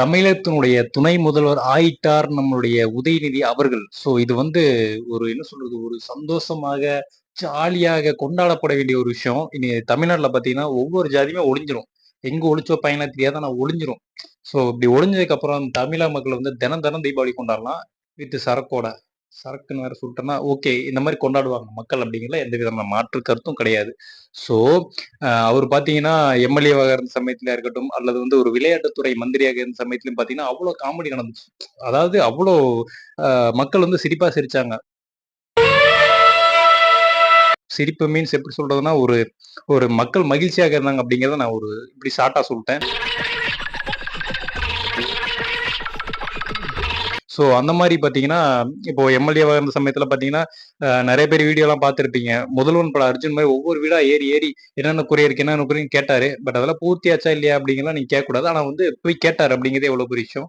தமிழகத்தினுடைய துணை முதல்வர் ஆயிட்டார் நம்மளுடைய உதயநிதி அவர்கள். ஸோ இது வந்து ஒரு என்ன சொல்றது ஒரு சந்தோஷமாக ஜாலியாக கொண்டாடப்பட வேண்டிய ஒரு விஷயம். இனி தமிழ்நாட்டில் பார்த்தீங்கன்னா ஒவ்வொரு ஜாதியுமே ஒளிஞ்சிரும். எங்க ஒளிச்சோ பயனா தெரியாத நான் ஒளிஞ்சிரும். ஸோ இப்படி ஒளிஞ்சதுக்கு அப்புறம் தமிழக மக்கள் வந்து தினம் தினம் தீபாவளி கொண்டாடலாம். வித் சரக்கோட. சரக்குன்னு வேற சொல்லிட்டேன்னா ஓகே இந்த மாதிரி கொண்டாடுவாங்க மக்கள் அப்படிங்கிற எந்த விதமான மாற்று கருத்தும் கிடையாது. ஸோ அவர் பார்த்தீங்கன்னா எம்எல்ஏவாக இருந்த சமயத்துல இருக்கட்டும் அல்லது வந்து ஒரு விளையாட்டுத்துறை மந்திரியாக இருந்த சமயத்துலையும் பார்த்தீங்கன்னா அவ்வளோ காமெடி நடந்துச்சு. அதாவது அவ்வளோ மக்கள் வந்து சிரிப்பா சிரிச்சாங்க. சிரிப்பு மீன்ஸ் எப்படி சொல்றதுன்னா ஒரு ஒரு மக்கள் மகிழ்ச்சியாக இருந்தாங்க அப்படிங்கிறத நான் ஒரு இப்படி ஷார்ட்டா சொல்லிட்டேன். ஸோ அந்த மாதிரி பார்த்தீங்கன்னா இப்போ எம்எல்ஏவாக இருந்த சமயத்தில் பார்த்தீங்கன்னா நிறைய பேர் வீடியோலாம் பார்த்துருப்பீங்க. முதல்வன் படம் அர்ஜுன் மாதிரி ஒவ்வொரு வீடாக ஏறி ஏறி என்னென்ன குறை இருக்கு என்னென்ன குறைன்னு கேட்டாரு. பட் அதெல்லாம் பூர்த்தியாச்சா இல்லையா அப்படிங்கலாம் நீங்கள் கேட்கக்கூடாது. ஆனால் வந்து போய் கேட்டார் அப்படிங்கிறதே எவ்வளோ பெரிய விஷயம்.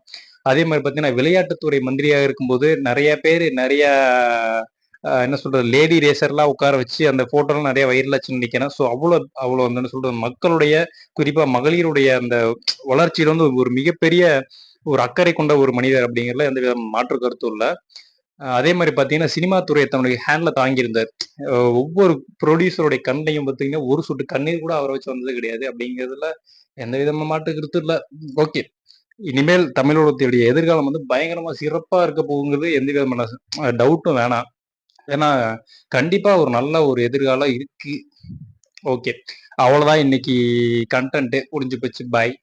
அதே மாதிரி பார்த்தீங்கன்னா விளையாட்டுத்துறை மந்திரியாக இருக்கும்போது நிறைய பேர் நிறைய என்ன சொல்றது லேடி ரேசர்லாம் உட்கார வச்சு அந்த போட்டோலாம் நிறைய வைரலாச்சு நினைக்கிறேன். ஸோ அவ்வளோ அவ்வளோ என்ன சொல்றது மக்களுடைய குறிப்பா மகளிருடைய அந்த வளர்ச்சியில வந்து ஒரு மிகப்பெரிய ஒரு அக்கறை கொண்ட ஒரு மனிதர் அப்படிங்கிறதுல எந்த வித மாற்று கருத்தும் இல்லை. அதே மாதிரி பார்த்தீங்கன்னா சினிமா துறையை தன்னுடைய ஹேண்டில் தாங்கியிருந்தார். ஒவ்வொரு ப்ரொடியூசருடைய கண்ணையும் பார்த்தீங்கன்னா ஒரு சொட்டு கண்ணீர் கூட அவரை வச்சு வந்தது கிடையாது அப்படிங்கிறதுல எந்த விதமா மாற்று கருத்து இல்லை. ஓகே. இனிமேல் தமிழகத்துடைய எதிர்காலம் வந்து பயங்கரமா சிறப்பா இருக்க போகுங்கிறது எந்த விதமான டவுட்டும் வேணாம். ஏன்னா கண்டிப்பா ஒரு நல்ல ஒரு எதிர்காலம் இருக்கு. ஓகே. அவ்வளவுதான் இன்னைக்கு கண்டென்ட் முடிஞ்சு போச்சு. பாய்